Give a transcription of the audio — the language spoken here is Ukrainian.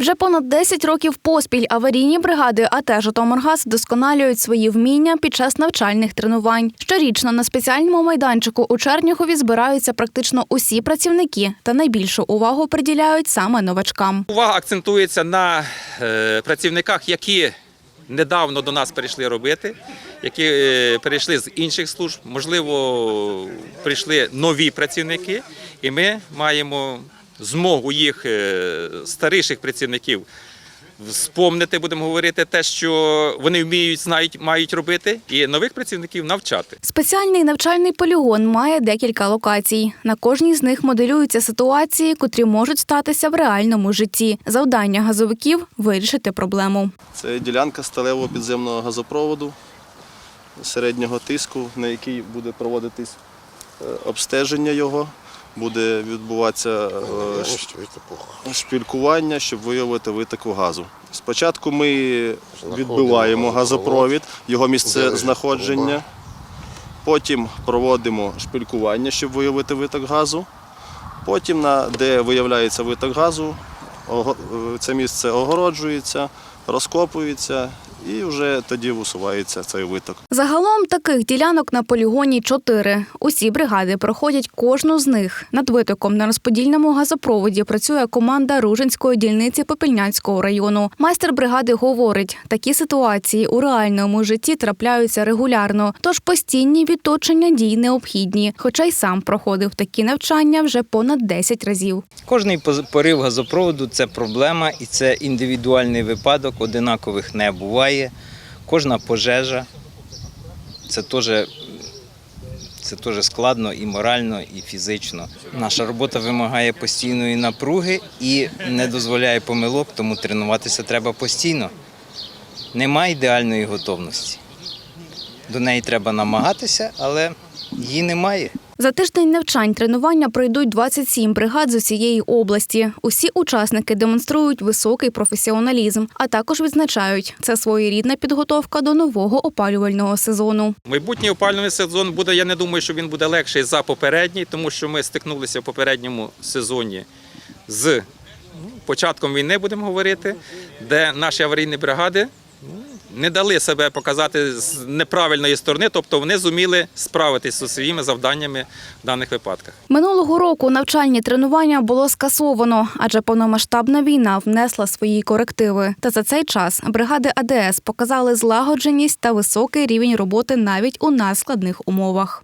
Вже понад 10 років поспіль аварійні бригади АТ «Житомиргаз» вдосконалюють свої вміння під час навчальних тренувань. Щорічно на спеціальному майданчику у Чернігові збираються практично усі працівники та найбільшу увагу приділяють саме новачкам. Увага акцентується на е, працівниках, які недавно до нас перейшли робити, які е, перейшли з інших служб, можливо, прийшли нові працівники, і ми маємо змогу їх е, старіших працівників вспомнити, будемо говорити, те, що вони вміють, знають, мають робити, і нових працівників навчати. Спеціальний навчальний полігон має декілька локацій. На кожній з них моделюються ситуації, котрі можуть статися в реальному житті. Завдання газовиків вирішити проблему. Це ділянка сталевого підземного газопроводу середнього тиску, на якій буде проводитись е, обстеження його, буде відбуватися е, шпількування, щоб виявити витоку газу. Спочатку ми відбиваємо газопровід, його місце знаходження. Потім проводимо шпилькування, щоб виявити виток газу. Потім, де виявляється виток газу, е, це місце огороджується, розкопується і вже тоді усувається цей виток. Загалом таких ділянок на полігоні чотири. Усі бригади проходять кожну з них. Над витоком на розподільному газопроводі працює команда Ружинської дільниці Попільнянського району. Майстер бригади говорить, такі ситуації у реальному житті трапляються регулярно, тож постійні відточення дій необхідні. Хоча й сам проходив такі навчання вже понад 10 разів. Кожний порив газопроводу це проблема і це індивідуальний випадок, одинакових не буває. Кожна пожежа це теж, це теж складно і морально, і фізично. Наша робота вимагає постійної напруги і не дозволяє помилок, тому тренуватися треба постійно. Нема ідеальної готовності. До неї треба намагатися, але її немає. За тиждень навчань тренування пройдуть 27 бригад з усієї області. Усі учасники демонструють високий професіоналізм, а також відзначають, це своєрідна підготовка до нового опалювального сезону. Майбутній опалювальний сезон буде, я не думаю, що він буде легший за попередній, тому що ми стикнулися в попередньому сезоні з ну, початком війни, будемо говорити, де наші аварійні бригади не дали себе показати з неправильної сторони, тобто вони зуміли справитися зі своїми завданнями в даних випадках. Минулого року навчальні тренування було скасовано, адже повномасштабна війна внесла свої корективи. Та за цей час бригади АДС показали злагодженість та високий рівень роботи навіть у надскладних умовах.